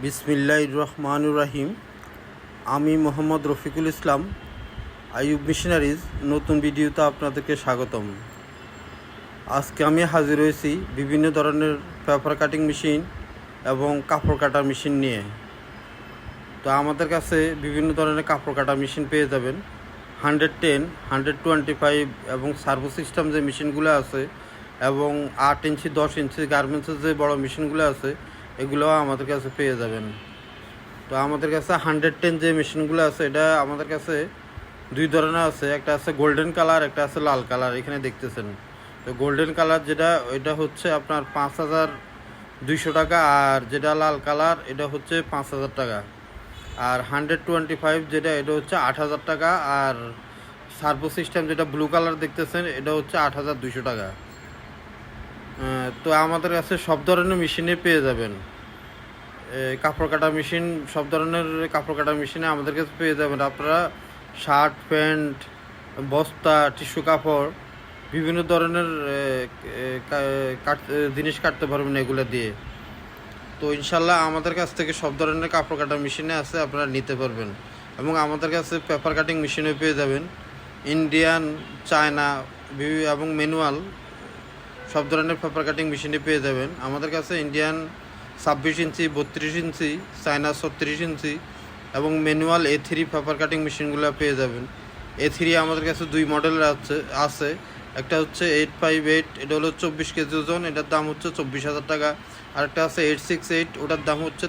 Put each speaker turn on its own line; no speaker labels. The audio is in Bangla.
বিসমিল্লাহ রহমানুর রাহিম। আমি মোহাম্মদ রফিকুল ইসলাম, আইয়ুব মিশনারিজ, নতুন ভিডিওতে আপনাদেরকে স্বাগতম। আজকে আমি হাজির হয়েছি বিভিন্ন ধরনের পেপার কাটিং মেশিন এবং কাপড় কাটার মেশিন নিয়ে। তো আমাদের কাছে বিভিন্ন ধরনের কাপড় কাটা মেশিন পেয়ে যাবেন। Hundred ten, hundred twenty five এবং সার্ভো সিস্টেম যে মেশিনগুলো আছে এবং আট ইঞ্চি, দশ ইঞ্চি গার্মেন্টসের যে বড় মেশিনগুলো আছে এগুলোও আমাদের কাছে পেয়ে যাবেন। তো আমাদের কাছে হান্ড্রেড টেন যে মেশিনগুলো আছে, এটা আমাদের কাছে দুই ধরনের আছে। একটা আছে গোল্ডেন কালার একটা আছে লাল কালার এখানে দেখতেছেন। তো গোল্ডেন কালার যেটা, এটা হচ্ছে আপনার পাঁচ হাজার দুইশো টাকা, আর যেটা লাল কালার এটা হচ্ছে পাঁচ হাজার টাকা। আর হান্ড্রেড টোয়েন্টি ফাইভ যেটা, এটা হচ্ছে আট হাজার টাকা, আর সার্ভো সিস্টেম যেটা ব্লু কালার দেখতেছেন, এটা হচ্ছে আট হাজার দুইশো টাকা। তো আমাদের কাছে সব ধরনের মেশিনে পেয়ে যাবেন। কাপড় কাটা মেশিন, সব ধরনের কাপড় কাটা মেশিনে আমাদের কাছে পেয়ে যাবেন। আপনারা শার্ট, প্যান্ট, বস্তা, টিস্যু কাপড়, বিভিন্ন ধরনের জিনিস কাটতে পারবেন এগুলো দিয়ে। তো ইনশাল্লাহ আমাদের কাছ থেকে সব ধরনের কাপড় কাটা মেশিনে আছে, আপনারা নিতে পারবেন। এবং আমাদের কাছে পেপার কাটিং মেশিনে পেয়ে যাবেন। ইন্ডিয়ান, চায়না এবং ম্যানুয়াল, সব ধরনের পেপার কাটিং মেশিনে পেয়ে যাবেন। আমাদের কাছে ইন্ডিয়ান ছাব্বিশ ইঞ্চি, বত্রিশ ইঞ্চি, চায়না ছত্রিশ ইঞ্চি এবং manual A three paper cutting মেশিনগুলো পেয়ে যাবেন। এ থ্রি আমাদের কাছে দুই মডেলের আছে আছে। একটা হচ্ছে এইট ফাইভ এইট এটা হলো চব্বিশ কেজি ওজন, এটার দাম হচ্ছে চব্বিশ হাজার টাকা। আর একটা আছে এইট সিক্স এইট ওটার দাম হচ্ছে